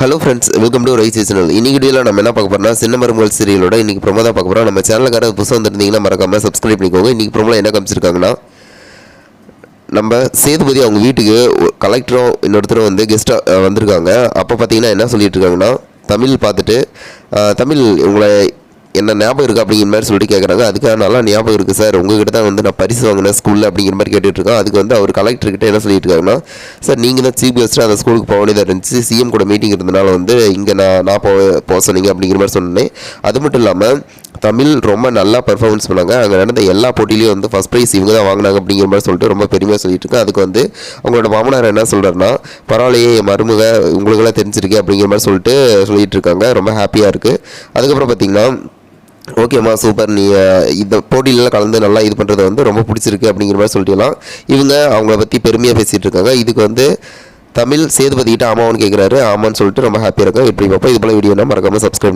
Hello friends welcome to rise channel இன்னைக்கு வீடியோவில் நம்ம என்ன பார்க்க போறோம்னா சின்ன மருமகள் சீரியலோட இன்னைக்கு ப்ரோமோ தான் பார்க்க போகிறோம் நம்ம சேனலுக்கார புதுசாக வந்துருந்தீங்கன்னா மறக்காம சப்ஸ்கிரைப் பண்ணிக்கோங்க. இன்னைக்கு ப்ரோமோல என்ன காமிச்சிருக்காங்கன்னா நம்ம சேதுபதி அவங்க வீட்டுக்கு கலெக்டரும் இன்னொருத்தரும் வந்து கெஸ்ட்டாக வந்திருக்காங்க. அப்போ பார்த்தீங்கன்னா என்ன சொல்லிட்டு இருக்காங்கன்னா தமிழ் பார்த்துட்டு தமிழ் உங்களை என்ன ஞாபகம் இருக்குது அப்படிங்கிற மாதிரி சொல்லிட்டு கேட்குறாங்க அதுக்காக நல்லா ஞாபகம் இருக்குது சார். உங்ககிட்ட தான் வந்து நான் பரிசு வாங்கினேன் ஸ்கூலில் அப்படிங்கிற மாதிரி கேட்டுட்ருக்கோம். அதுக்கு வந்து அவர் கலெக்டர்கிட்ட என்ன சொல்லிட்டு இருக்காங்கன்னா சார் நீங்கள் தான் சீஃப் கெஸ்ட்டு அந்த ஸ்கூலுக்கு போக வேண்டியதாக இருந்துச்சு. சிஎம் கூட மீட்டிங் இருந்தனால வந்து இங்கே நான் நான் போக போக சொன்னீங்க அப்படிங்கிற மாதிரி சொன்னேன் அது மட்டும் இல்லாமல் தமிழ் ரொம்ப நல்லா பர்ஃபார்மன்ஸ் பண்ணாங்க. அங்கே நடந்த எல்லா போட்டியிலையும் வந்து ஃபஸ்ட் ப்ரைஸ் இவங்க தான் வாங்கினாங்க அப்படிங்கிற மாதிரி சொல்லிட்டு ரொம்ப பெருமையாக சொல்லிட்டு இருக்கேன் அதுக்கு வந்து அவங்களோட மாமனார் என்ன சொல்கிறாருன்னா பரவாயில்லையே என் மருமக உங்களுக்கெல்லாம் தெரிஞ்சிருக்கு அப்படிங்கிற மாதிரி சொல்லிட்டு சொல்லிட்டு இருக்காங்க ரொம்ப ஹாப்பியாக இருக்குது அதுக்கப்புறம் பார்த்தீங்கன்னா ஓகேம்மா சூப்பர் நீ இந்த போட்டியிலலாம் கலந்து நல்லா இது பண்ணுறது வந்து ரொம்ப பிடிச்சிருக்கு அப்படிங்கிற மாதிரி சொல்லிட்டுலாம் இவங்க அவங்கள பற்றி பெருமையாக பேசிகிட்டு இருக்காங்க. இதுக்கு வந்து தமிழ் சேதுபதிக்கிட்ட ஆமான்னு கேட்குறாரு ஆமான்னு சொல்லிட்டு ரொம்ப ஹாப்பியாக இருக்கும் இப்படி பார்ப்போம் இது போல் வீடியோனா மறக்காமல் சப்ஸ்கிரைப்